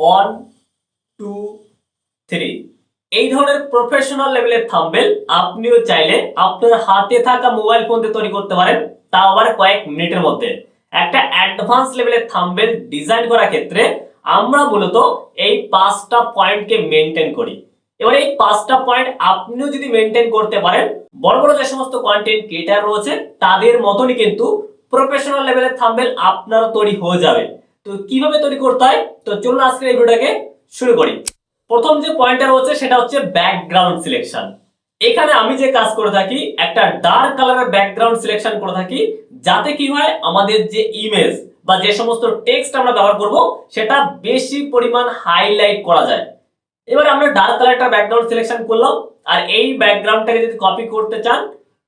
One two three এই ধরনের professional লেভেলের থাম্বেল আপনিও চাইলে আপনার হাতে থাকা মোবাইল ফোন দিয়ে তৈরি করতে পারেন, তাও আবার কয়েক মিনিটের মধ্যে। একটা অ্যাডভান্স লেভেলের থাম্বেল ডিজাইন করার ক্ষেত্রে আমরা মূলত এই পাঁচটা পয়েন্টকে মেনটেন করি। এবার এই পাঁচটা পয়েন্ট আপনিও যদি মেনটেন করতে পারেন, বড় বড় যে সমস্ত কন্টেন্ট ক্রিয়েটার রয়েছে, তাদের মতনই কিন্তু প্রফেশনাল লেভেলের থাম্বেল আপনারও তৈরি হয়ে যাবে। তো কীভাবে তৈরি করতে হয়? তো চলুন আজকের এই ভিডিওটাকে শুরু করি। প্রথম যে পয়েন্টটা রয়েছে সেটা হচ্ছে ব্যাকগ্রাউন্ড সিলেকশন এখানে আমি যে কাজ করে থাকি, একটা ডার্ক কালারের ব্যাকগ্রাউন্ড সিলেকশন করে থাকি, যাতে কি হয়, আমাদের যে ইমেজ বা যে সমস্ত টেক্সট আমরা ব্যবহার করব, সেটা বেশি পরিমাণ হাইলাইট করা যায়। এবার আমরা ডার্ক কালারটা ব্যাকগ্রাউন্ড সিলেকশন করলাম, আর এই ব্যাকগ্রাউন্ডটাকে যদি কপি করতে চান,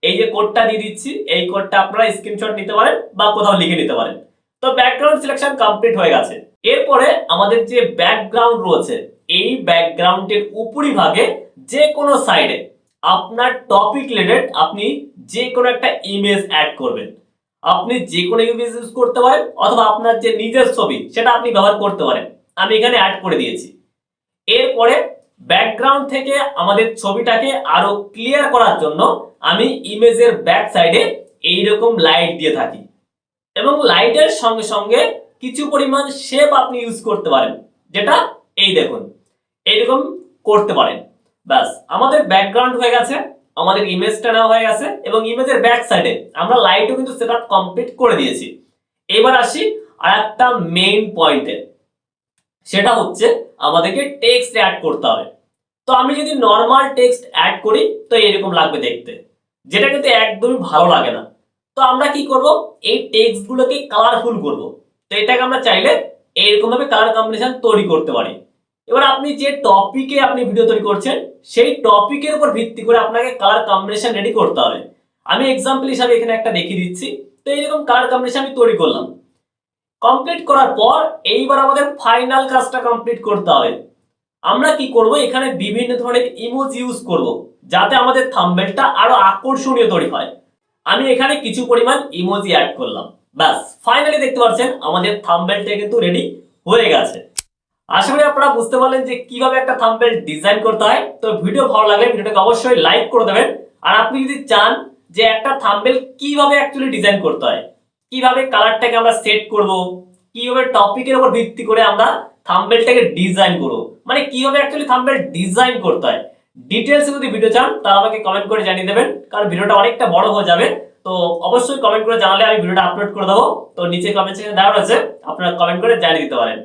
এই যে কোডটা দিয়ে দিচ্ছি, এই কোডটা আপনারা স্ক্রিনশট নিতে পারেন বা কোথাও লিখে নিতে পারেন। তো ব্যাকগ্রাউন্ড সিলেকশন কমপ্লিট হয়ে গেছে। এরপরে আমাদের যে ব্যাকগ্রাউন্ড রয়েছে, এই ব্যাকগ্রাউন্ডের উপরি ভাগে যে কোনো সাইডে আপনার টপিক রিলেটেড আপনি যে কোনো একটা ইমেজ অ্যাড করবেন। আপনি যে কোনো ইমেজ ইউজ করতে পারেন, অথবা আপনার যে নিজের ছবি, সেটা আপনি ব্যবহার করতে পারেন। আমি এখানে অ্যাড করে দিয়েছি। এরপরে ব্যাকগ্রাউন্ড থেকে আমাদের ছবিটাকে আরও ক্লিয়ার করার জন্য আমি ইমেজের ব্যাক সাইডে এইরকম লাইট দিয়ে থাকি। এবং লাইটের সঙ্গে সঙ্গে কিছু পরিমাণ শেপ আপনি ইউজ করতে পারেন, যেটা এই দেখুন, এইরকম করতে পারেন। ব্যাস, আমাদের ব্যাকগ্রাউন্ড হয়ে গেছে, আমাদের ইমেজটা নেওয়া হয়ে গেছে এবং ইমেজের ব্যাক সাইডে আমরা লাইটও কিন্তু সেট আপ কমপ্লিট করে দিয়েছি। এবার আসি আর একটা মেইন পয়েন্টে সেটা হচ্ছে আমাদেরকে টেক্সট অ্যাড করতে হবে। তো আমি যদি নর্মাল টেক্সট অ্যাড করি, তো এরকম লাগবে দেখতে। যেটা কিন্তু একদমই ভালো লাগে না। তো আমরা কি করব? এই টেক্সট গুলোকে কালারফুল করব। তো এটাকে আমরা চাইলে এইরকম ভাবে কালার কম্বিনেশন তৈরি করতে পারি। এবার আপনি যে টপিকে আপনি ভিডিও তৈরি করছেন, সেই টপিকের উপর ভিত্তি করে আপনাকে কালার কম্বিনেশন রেডি করতে হবে। আমি এক্সাম্পল হিসাবে এখানে একটা দেখিয়ে দিচ্ছি। তো এইরকম কালার কম্বিনেশন আমি তৈরি করলাম। কমপ্লিট করার পর এইবার আমাদের ফাইনাল কাজটা কমপ্লিট করতে হবে। আমরা কি করব? এখানে বিভিন্ন ধরনের ইমোজ ইউজ করব, যাতে আমাদের থাম্বেলটা আরও আকর্ষণীয় তৈরি হয়। আমি এখানে কিছু পরিমাণ ইমোজি অ্যাড করলাম। ব্যাস ফাইনালি দেখতে পাচ্ছেন আমাদের থাম্বেলটা কিন্তু রেডি হয়ে গেছে। আশা করি আপনারা বুঝতে পারলেন যে কীভাবে একটা থাম্বেল ডিজাইন করতে হয়। তো ভিডিও ভালো লাগলে ভিডিওটাকে অবশ্যই লাইক করে দেবেন। আর আপনি যদি চান যে একটা থাম্বেল কীভাবে অ্যাকচুয়ালি ডিজাইন করতে হয়, কীভাবে কালারটাকে আমরা সেট করব, কীভাবে টপিকের উপর ভিত্তি করে আমরা থাম্বেলটাকে ডিজাইন করব মানে কীভাবে অ্যাকচুয়ালি থাম্বেল ডিজাইন করতে হয় ডিটেলসে যদি ভিডিও চান, তাহলে আমাকে কমেন্ট করে জানিয়ে দেবেন, কারণ ভিডিওটা অনেকটা বড় হয়ে যাবে। তো অবশ্যই কমেন্ট করে জানালে আমি ভিডিওটা আপলোড করে দেবো। তো নিচে কমেন্ট সেকশনে দেওয়া রয়েছে, আপনারা কমেন্ট করে জানিয়ে দিতে পারেন।